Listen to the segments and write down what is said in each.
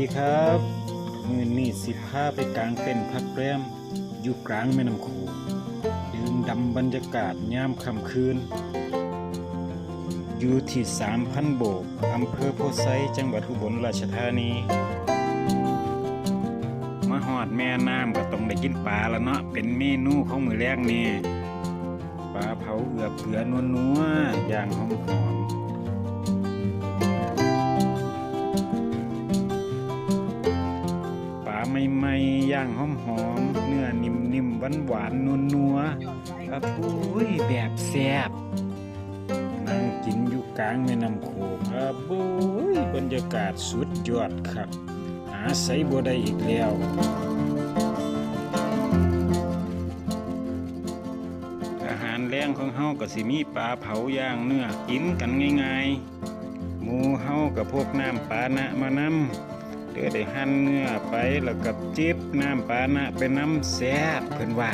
ีครับมือนี่สิพาไปกลางเต้นท์พักแรมอยู่กลางแม่น้ำโขงดื่มดำบรรยากาศยามค่ำคืน อยู่ที่3,000โบกอำเภอโพไซจังหวัดอุบลราชธานีมาหอดแม่น้ำก็ต้องได้กินปลาแล้วเนาะเป็นเมนูของมือแรกนี่ปลาเผาเอือบเกลือนัวๆอย่างหอมๆปล ๆย่างหอมๆเนื้อนิ่มๆหวานๆนัวๆครับอุ้ยแบบแซ่บนั่งกินอยู่กลางแม่น้ำโขงครับบุ้ยบรรยากาศสุดยอดครับ หาใส่บ่ได้อีกแล้วอาหารแรงของเฮาก็สิมีปลาเผาย่างเนื้อกินกันง่ายๆหมูเฮากับพวกน้ำปลานะมานำ เด้อได้หั่นเนื้อไปแล้วกับจิบน้ำปลานะไปน้ำแซ่บเพิ่นว่า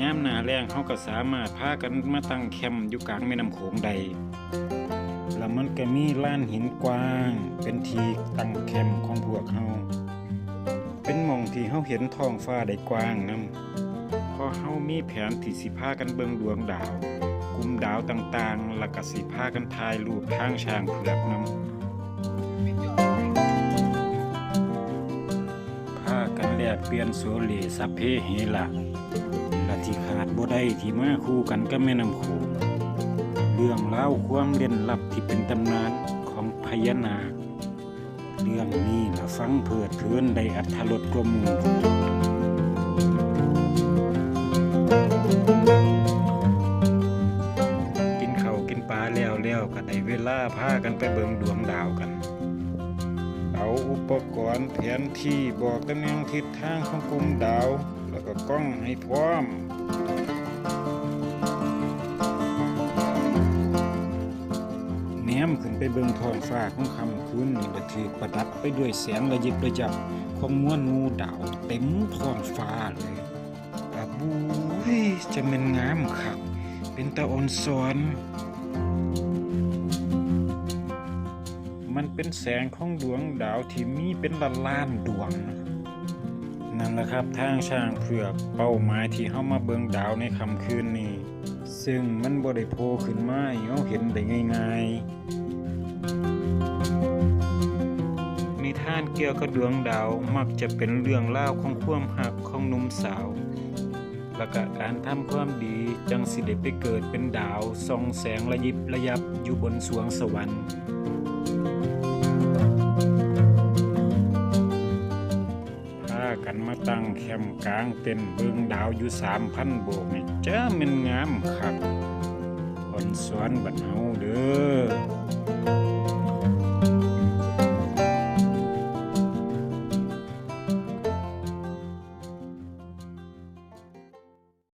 ยามหนาแรงเขาก็สามารถพากันมาตั้งแคมป์อยู่กลางแม่น้ำโขงใด แล้วมันก็มีล้านหินกว้าง เป็นทีตั้งแคมป์ของพวกเฮาเป็นมองที่เฮาเห็นท้องฟ้าได้กว้างนํ เพราะเฮามีแผนที่สิพากันเบิงดวงดาว กลุ่มดาวต่างๆ แล้วก็สิพากันถ่ายรูปทางช้างเผือกนํพากันแลกเปลี่ยนโซเลสัพเพเหระและที่ขาดบ่ได้ที่มาคู่กันกับแม่น้ำโขงเรื่องเล่าความเล่นลับที่เป็นตำนานของพญานาคเรื่องนี้ละฟังเพิดเพลินได้อัธรสกว่าหมู่ ก็ได้เวลาพากันไปเบิงดวงดาวกัน เอาอุปกรณ์แผนที่บอกตำแหน่งทิศทางของกลุ่มดาว แล้วก็กล้องให้พร้อมแนมขึ้นไปเบิงท้องฟ้าของคำคืนนี่ก็ถือประดับไปด้วยแสงระยิบระยับของมวลหมูดาวเต็มท้องฟ้าเลยอาบูยจะเป็นงามครับเป็นตาอ่อนสอน มันเป็นแสงของดวงดาวที่มีเป็นล้านล้านดวงนั่นแหละครับทางช้างเผือกเป้าหมายที่เฮามาเบิงดาวในค่ำคืนนี้ ซึ่งมันบ่ได้โผล่ขึ้นมาเฮาเห็นได้ง่ายๆนิทานเกี่ยวกับดวงดาวมักจะเป็นเรื่องเล่าของความหักของหนุ่มสาวแล้วก็การทำความดีจังสิได้ไปเกิดเป็นดาวส่องแสงระยิบระยับอยู่บนสวงสวรรค์ กันมาตั้งแคมป์กลางเต็นเบิงดาวอยู่สามพันโบกนี่จ้ามันงามคักอ่อนสวนบัดเฮาเด้อ